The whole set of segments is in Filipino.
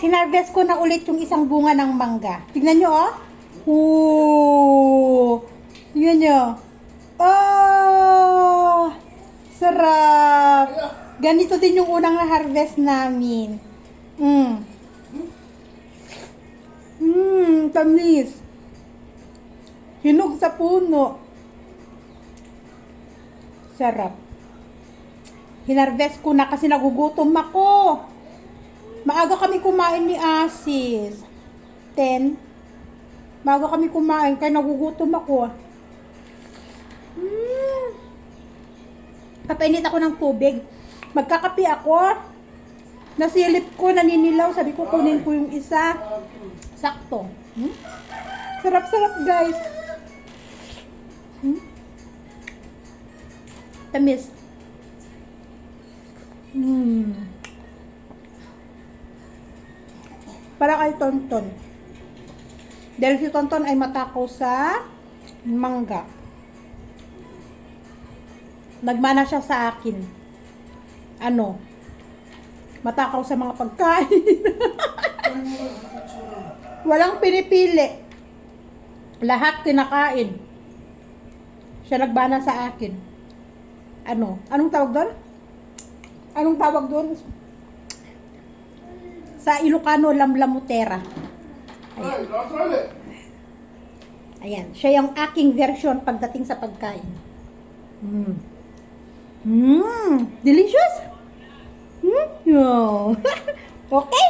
hinarvest ko na ulit yung isang bunga ng mangga. Tignan nyo, oh. Ooh. Tignan nyo. Oh! Sarap! Ganito din yung unang na-harvest namin. Mm. Mmm, tamis. Hinog sa puno. Sarap. Hinarvest ko na kasi nagugutom ako. Maaga kami kumain ni Asis. 10. Maaga kami kumain kaya nagugutom ako. Mm. Papainit ako ng tubig. Magkakapi ako. Nasilip ko, naninilaw. Sabi ko, kunin ko yung isa. Sakto. Hmm? Sarap-sarap, guys. Hmm? Tamis. Hmm. Para kay Tonton. Dahil si Tonton ay matakaw sa mangga. Nagmana siya sa akin. Ano? Matakaw sa mga pagkain. Walang pinipili. Lahat kinakain. Siya nagbana sa akin. Ano? Anong tawag doon? Anong tawag doon? Sa Ilocano, lamlamutera. It. Ayan. Siya yung aking version pagdating sa pagkain. Mm. Mmm. Delicious? Hmm? Yeah. okay?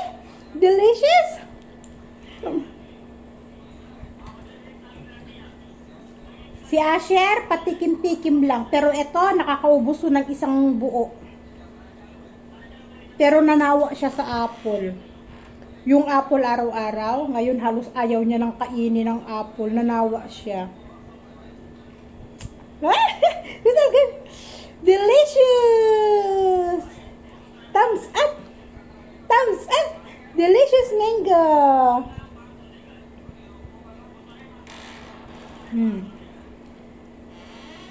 Delicious? Si Asher, patikim-tikim lang. Pero ito, nakakaubos ng isang buo. Pero nanawa siya sa apple. Yung apple araw-araw, ngayon halos ayaw niya ng kainin ng apple. Nanawa siya. Delicious! Thumbs up! Thumbs up! Delicious mango! Hmm.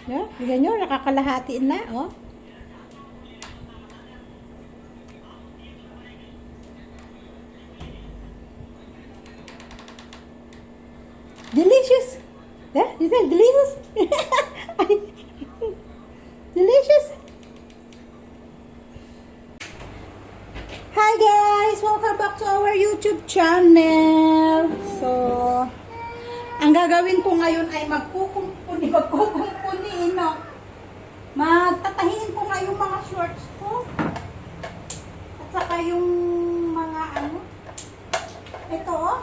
Yeah, bigyan nyo, nakakalahati na, oh. Delicious! Yeah, is that delicious? delicious! Hi guys! Welcome back to our YouTube channel! So, ang gagawin ko ngayon ay magkukumpuni, magkukumpuni, no? Magtatahiin ko nga yung mga shorts ko. At saka yung mga ano. Ito, oh.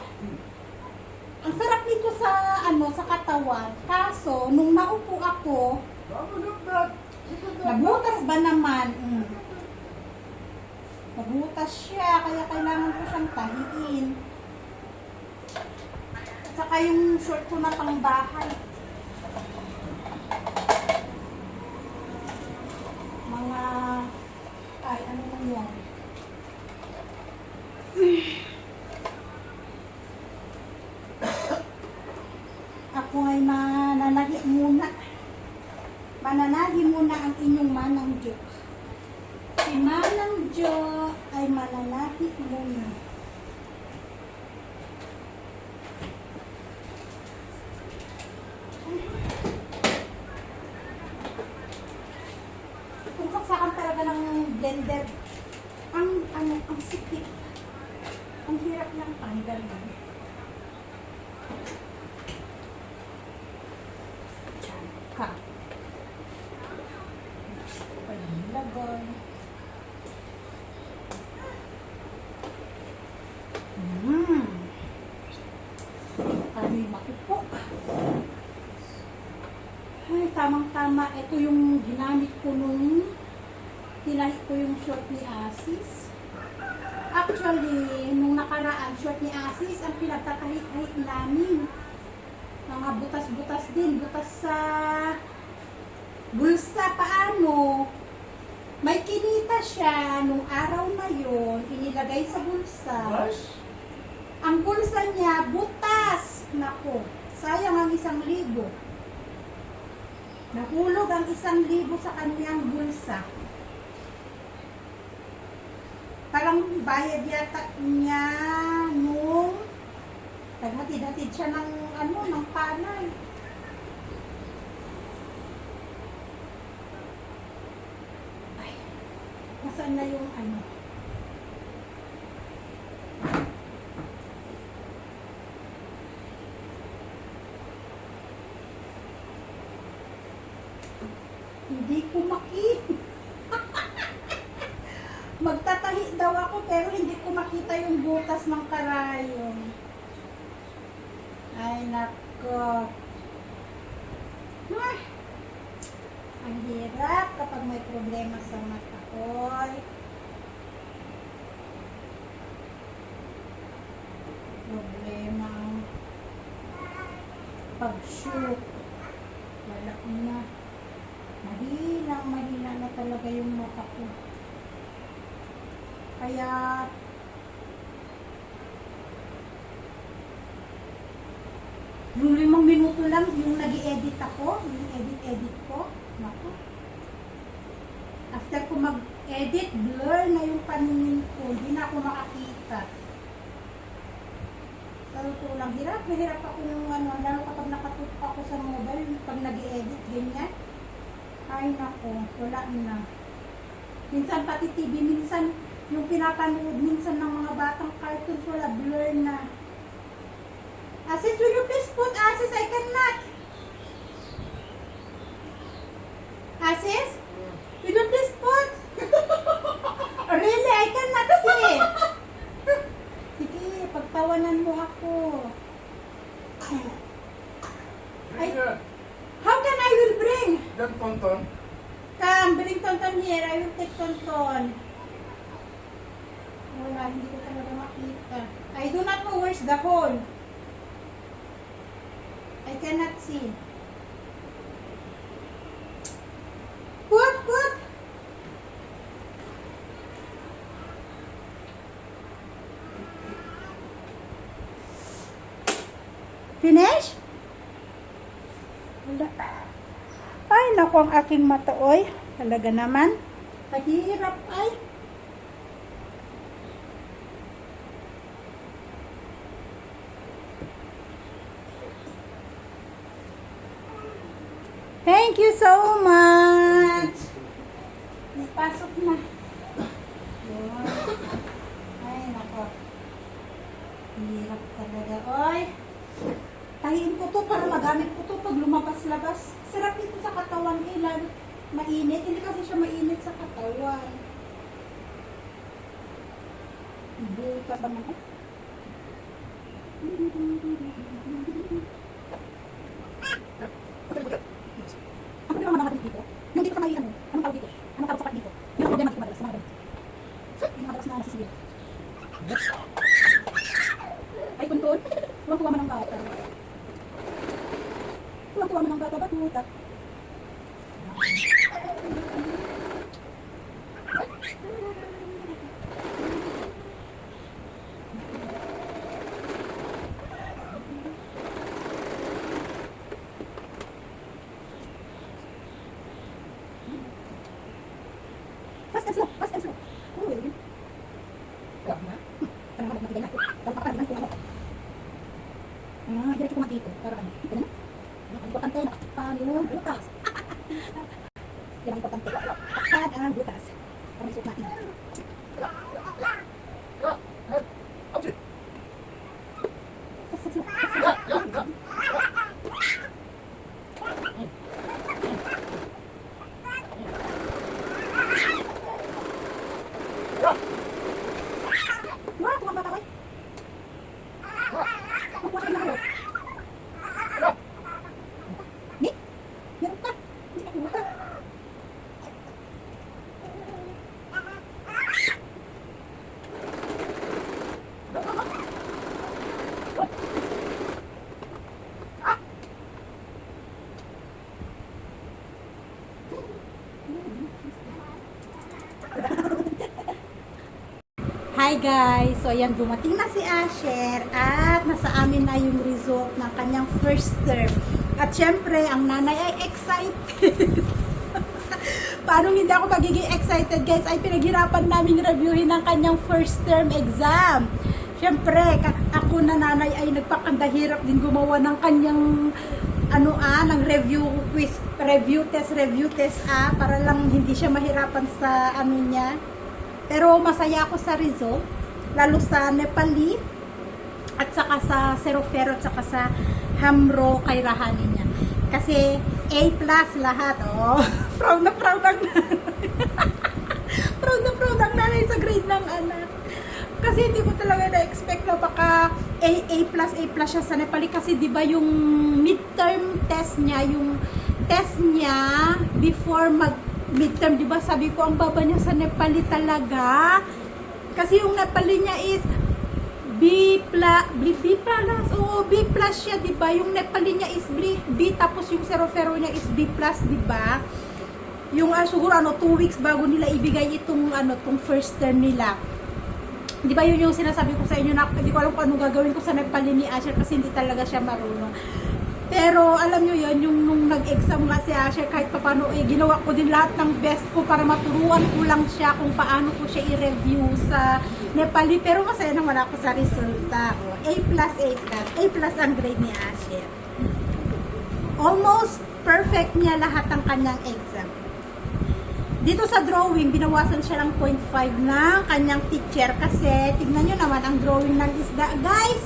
Ang sarap nito sa ano sa katawan. Kaso, nung naupo ako, nabutas ba naman? Mm. Nabutas siya, kaya kailangan ko siyang tahiin. At saka yung short ko na pang bahay. Mga, ay, ano na yan? Ako ay mananahi muna. Mananahi muna ang inyong manang Diyos. Si manang Diyos ay mananahi muna. Kung saksakan talaga ng blender, ang ano, ang sikip. Ang hirap ng tanggal. Diyan ka. Paglagay. Hmm. Kami makupo. Ay, tamang-tama. Ito yung ginamit ko nung tinahi ko yung short ni Asis. Actually, nung nakaraan, short ni Asis, ang pinagtatahit-tahit namin. Mga butas-butas din. Butas sa bulsa. Paano? May kinita siya nung araw na yon inilagay sa bulsa. Nice. Ang bulsa niya, butas. Nako, sayang ang isang libo. Nahulog ang isang libo sa kanyang bulsa. Parang bayad yata niya nung naghatid-hatid siya ng ano, ng panay. Ay, nasaan na yung ano? Hindi ko makita. Magtatahi daw ako pero hindi ko makita yung butas ng karayom. Ay, nako. Ay, ang hirap kapag may problema sa mata ko. Problema ang pag-shoot. Wala na. Mahina, mahina na talaga yung mata ko. Kaya, yung limang minuto lang, yung nag edit ako, yung edit-edit ko, naku. After ko mag-edit, blur na yung paningin ko, hindi na ako makakita. Sa totoo lang, hirap na hirap ako nung ano, lalo kapag nakatutok ako sa mobile, pag nag-edit, ganyan. Ay, nako, wala na. Minsan pati TV, minsan yung pinapanood minsan ng mga batang cartoons, wala, blur na. Asis, will you please put Asis? I cannot. Asis? Will you please put? really, I cannot see. Sige, pagtawanan mo ako. That, How can I will bring? that tonton. Come, bring Tonton here. I will take Tonton. Wala, hindi ko talaga makita. I do not know where's the hole. I cannot see. Put, put! Finish? Wala. Ay, naku ang aking mata, oy. Talaga naman. Pahirap, ay. Thank you so much. Ipasok na. Ay, nako. Hirap talaga, oy. Tahiin ko to para magamit ko to pag lumabas-labas. Sarap ito sa katawan eh, lalo mainit. Hindi kasi siya mainit sa katawan. Bukas naman eh. Ang problema mga dito, yung dito sa may ano, anong tawag dito? Anong tawag sa part dito? Yun ang problema dito madalas, sa mga ganito. Yung madalas na nasisigil. Ay, kuntun. Tuwang-tuwa man ang bata. Tuwang-tuwa man ang bata. Ba't mutat? Fast and slow, fast and slow. Oh, yun. Wala na. Parang habang matigay na. Parang makakalimutan ko ako. Ah, diretso ko nga dito. Para ano? Ito na. Ang importante na paano yung butas. Yan ang importante. Takad ang butas. Para isuot natin. Ouchie. Fast and slow, fast and slow. Wah, tuwang bata ko eh. Magkuha kayo na kayo. Ni? Meron ka? Hindi ka kumuha. Hi guys! So ayan, dumating na si Asher at nasa amin na yung result ng kanyang first term. At syempre, ang nanay ay excited. paano hindi ako magiging excited guys ay pinaghirapan namin reviewin ang kanyang first term exam. Siyempre, ako na nanay ay nagpakandahirap din gumawa ng kanyang ano ah, ng review quiz, review test, review test ah, para lang hindi siya mahirapan sa ano niya. Pero masaya ako sa result, lalo sa Nepali, at saka sa Serofero, at saka sa Hamro kay Rahani niya. Kasi A plus lahat, oh. proud na proud ang proud na proud ang nanay sa grade ng anak. Kasi hindi ko talaga na-expect na baka A, A siya sa Nepali. Kasi di ba yung midterm test niya, yung test niya before mag midterm, di ba sabi ko ang baba niya sa Nepali talaga. Kasi yung Nepali niya is B plus, B, B plus, oo, B plus siya, di ba? Yung Nepali niya is B, B tapos yung Serofero niya is B plus, di ba? Yung ah, siguro ano, two weeks bago nila ibigay itong ano, tong first term nila. Di ba yun yung sinasabi ko sa inyo na hindi ko alam kung anong gagawin ko sa Nepali ni Asher kasi hindi talaga siya marunong. Pero alam nyo yun, yung nung nag-exam nga si Asher, kahit papano, eh, ginawa ko din lahat ng best ko para maturuan ko lang siya kung paano ko siya i-review sa Nepali. Pero masaya naman ako sa resulta. O, A plus, A plus. A plus ang grade ni Asher. Almost perfect niya lahat ng kanyang exam. Dito sa drawing, binawasan siya ng 0.5 ng kanyang teacher kasi tignan nyo naman ang drawing ng isda. Guys,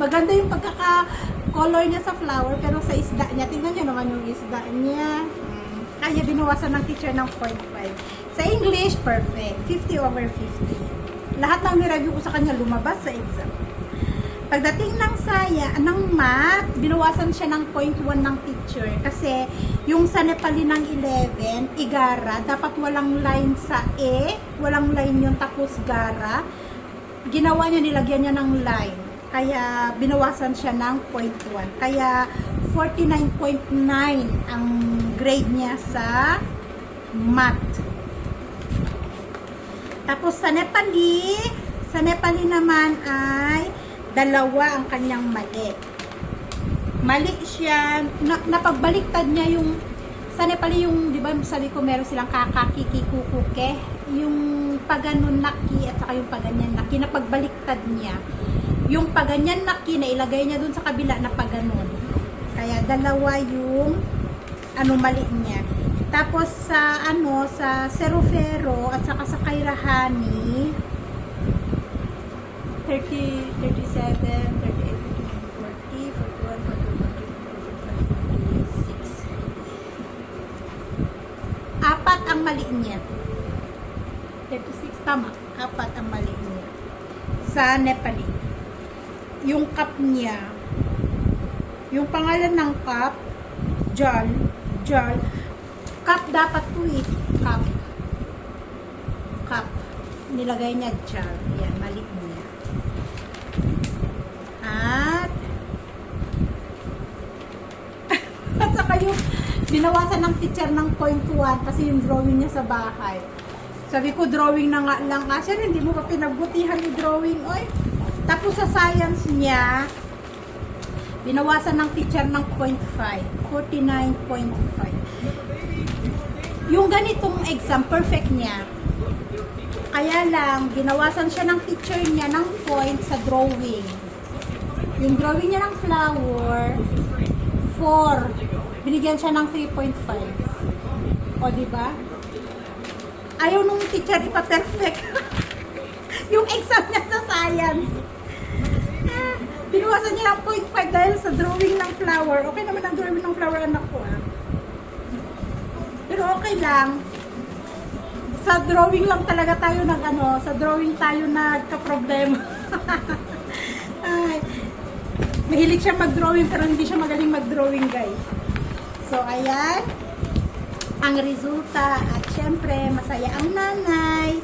maganda yung pagkaka-color niya sa flower pero sa isda niya, tingnan nyo naman yung isda niya. Kaya binawasan ng teacher ng 0.5. Sa English, perfect. 50 over 50. Lahat ng nireview ko sa kanya lumabas sa exam. Pagdating ng saya, ng math, binawasan siya ng 0.1 ng teacher kasi yung sa Nepali ng 11, Igara, dapat walang line sa E, walang line yung tapos Gara. Ginawa niya, nilagyan niya ng line. Kaya binawasan siya ng 0.1. Kaya 49.9 ang grade niya sa math. Tapos sa Nepali, sa Nepali naman ay dalawa ang kanyang mali. Mali siya, na, napagbaliktad niya yung sa Nepali yung, di ba sabi ko meron silang kakakikikukuke, yung paganon naki at saka yung paganyan naki, napagbaliktad niya. Yung paganyan naki na ilagay niya dun sa kabila na paganon. Kaya dalawa yung ano mali niya. Tapos sa ano sa Serofero at saka sa Kairahani 30, 37, 38, ang mali niya. 36 tama. Apat ang mali niya. Sa Nepali. Yung cup niya, yung pangalan ng cup, Jal, Jal, cup dapat to eh. Cup. Cup. Nilagay niya Jal. Yan, mali niya. At at saka yung binawasan ng teacher ng point 1 kasi yung drawing niya sa bahay. Sabi ko, drawing na nga lang. Kasi hindi mo pa pinagbutihan yung drawing, oy. Tapos sa science niya, binawasan ng teacher ng 0.5. 49.5. Yung ganitong exam, perfect niya. Kaya lang, binawasan siya ng teacher niya ng point sa drawing. Yung drawing niya ng flower, 4. Binigyan siya ng 3.5. O, di ba? Ayaw nung teacher ipa-perfect. yung exam niya sa science. Ah, Binawasan niya ng 0.5 dahil sa drawing ng flower. Okay naman ang drawing ng flower, anak ko ah. Pero okay lang. Sa drawing lang talaga tayo nag ano, sa drawing tayo nagka-problema. Ay, mahilig siya mag-drawing pero hindi siya magaling mag-drawing guys. So ayan, ang resulta at syempre masaya ang nanay.